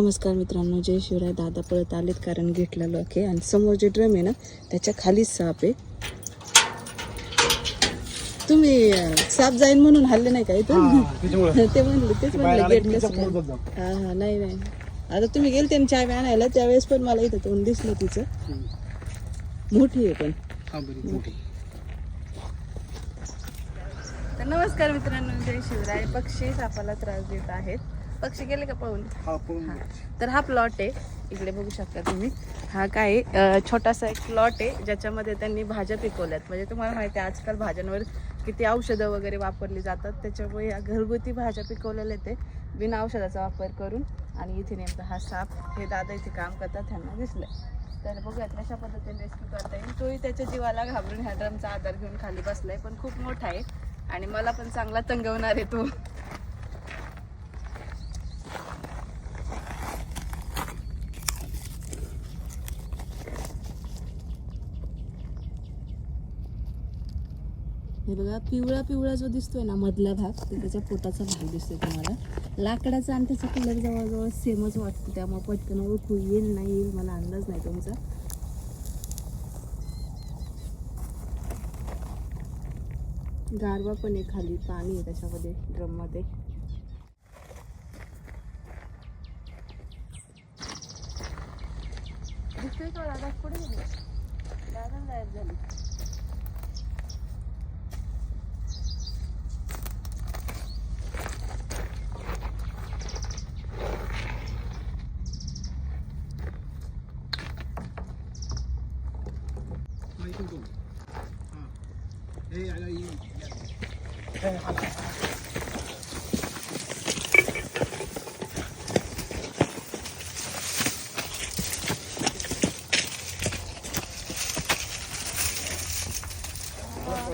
नमस्कार मित्रांनो जय शिवराय. दादा पळत आलेत कारण घेतला लॉक आहे. आणि समोर जे ड्रम आहे ना त्याच्या खालीच साप आहे. तुम्ही साप जाईन म्हणून हल्ले नाही का इथं? ते म्हणले तेच म्हणलं गेट कसं? हा हा नाही नाही. आता तुम्ही गेलते ना चाय आणायला त्यावेळेस पण मला इथं तोंड दिसलं तिचं. मोठी आहे पण. तर नमस्कार मित्रांनो जय शिवराय. पक्षी सापाला त्रास देत आहेत. पक्षी गेले का पळून? हा. तर हा प्लॉट आहे. इकडे बघू शकता तुम्ही. हा काय छोटासा एक प्लॉट आहे ज्याच्यामध्ये त्यांनी भाज्या पिकवल्यात. म्हणजे तुम्हाला माहिती आहे आजकाल भाज्यांवर किती औषधं वगैरे वापरली जातात. त्याच्यामुळे या घरगुती भाज्या पिकवलेल्या ते. बिना औषधाचा वापर करून. आणि इथे नेमका हा साप हे दादा इथे काम करतात त्यांना दिसलंय. तर बघूयात कशा पद्धतीने रेस्क्यू करता येईल. तोही त्याच्या जीवाला घाबरून ह्या ड्रमचा आधार घेऊन खाली बसलाय पण खूप मोठा आहे. आणि मला पण चांगला तंगवणार आहे तो हे बघा पिवळा पिवळा जो दिसतोय ना मधला भाग ते त्याच्या पोटाचा भाग दिसतोय तुम्हाला. लाकडाचा आणि त्याचा कलर जवळजवळ सेमच वाटतो त्यामुळे पटकन ओळखू येईल नाही येईल मला अंदाज नाही तुमचा. गारवा पण आहे खाली पाणी आहे त्याच्यामध्ये ड्रममध्ये दिसतोय का दादा? पुढे दादा गायब झाली.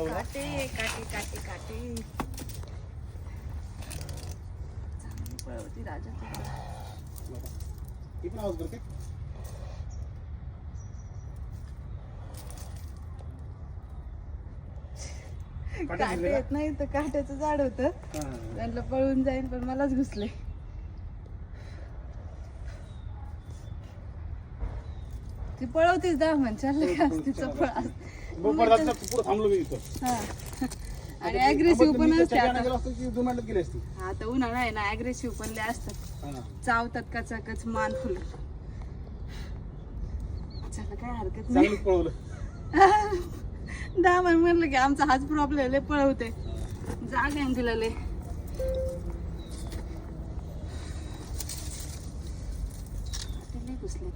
काटे काटे काटे काटे चांगली पळवती राजा तिकडे. काटे येत नाही तर काट्याचं झाड होतं. त्यांना पळून जाईन पण मलाच घुसले. ती पळवतीच दा म्हण चाललं का? तिचं पळ थांबलो मी हा. आणि अग्रेसिव्ह पण असते आता. हा उन्हाळा आहे ना अग्रेसिव्ह पण लय असतात चावतात कचाकच मान फुल. चला काय हरकत नाही. दहा मन म्हणलं की आमचा हाच प्रॉब्लेम लय पळवते जाग आहे तिला लय. घुसले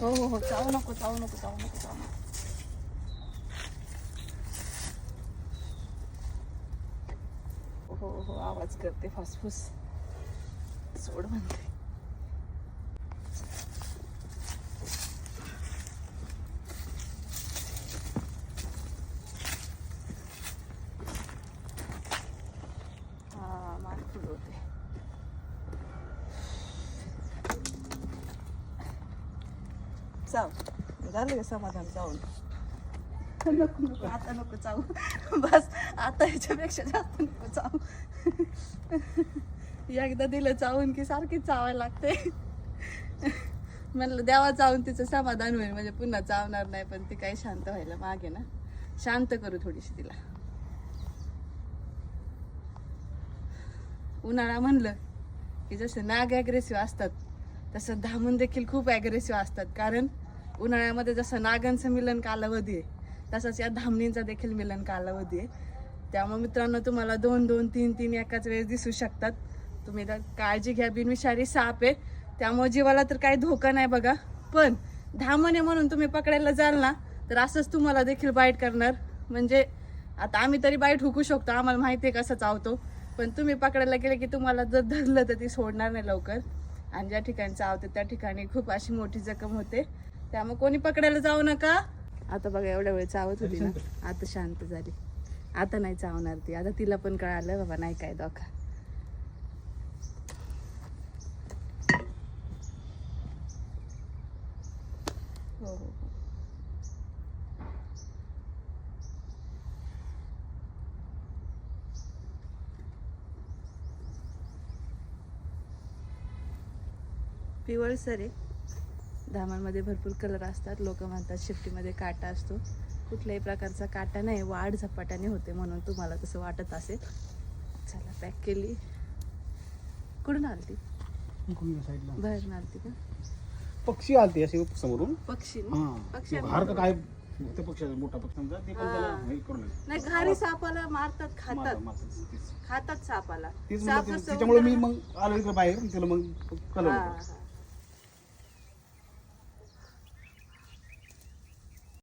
हो हो हो जाऊ नको जाऊ नको जाऊ नको चावू नको. हो हो आवाज करते फासफूस सोड म्हणते. जाऊ. झालं समाधान? समाधान आता नको नको आता नको चावू. बस आता ह्याच्यापेक्षा जास्त नको चावू. एकदा दिलं चावून की सारखीच चावायला लागते. म्हणलं देवा चावून तिचं समाधान होईल म्हणजे पुन्हा चावणार नाही पण ती काही शांत व्हायला मागे ना. शांत करू थोडीशी तिला. उन्हाळा म्हणलं की जसं नाग ॲग्रेसिव्ह असतात तसं धामून देखील खूप ॲग्रेसिव्ह असतात. कारण उन्हाळ्यामध्ये जसं नागांचं मिलन कालावधी आहे तसंच या धामणींचा देखील मिलन कालावधी आहे. त्यामुळे मित्रांनो तुम्हाला दोन दोन तीन तीन एकाच वेळेस दिसू शकतात. तुम्ही तर काळजी घ्या बिनविषारी साप आहे. त्यामुळे जीवाला तर काही धोका नाही बघा. पण धामणे म्हणून तुम्ही पकडायला जाल ना तर असंच तुम्हाला देखील बाईट करणार. म्हणजे आता आम्ही तरी बाईट हुकू शकतो आम्हाला माहिती आहे कसं चावतो. पण तुम्ही पकडायला गेले की तुम्हाला जर धरलं तर ती सोडणार नाही लवकर. आणि ज्या ठिकाणी चावते त्या ठिकाणी खूप अशी मोठी जखम होते. त्यामुळे कोणी पकडायला जाऊ नका. आता बघा एवढ्या वेळ चावत होती ना. आता शांत झाली. आता नाही चावणार ती. आता तिला पण कळालं बाबा नाही काय धोका. हो, हो, हो. पिवळसर आहे. धामांमध्ये भरपूर कलर असतात लोक म्हणतात शिफ्टीमध्ये काटा असतो कुठल्याही प्रकारचा काटा नाही वाढ झपाट्याने होते म्हणून तुम्हाला तसं वाटत असेल चला पॅक केली कुठून आलती. बाहेरून आलती का पक्षी आलते असे समोरून पक्षी? हा पक्षी काय ते पक्षी आहे, मोठा पक्षी समजा ते पण. त्याला करून आले. नाही घारी सापाला मारतात खातात. खातात सापाला त्याच्यामुळे मी मग आलो इकडे बाहेर त्याला मग कलर.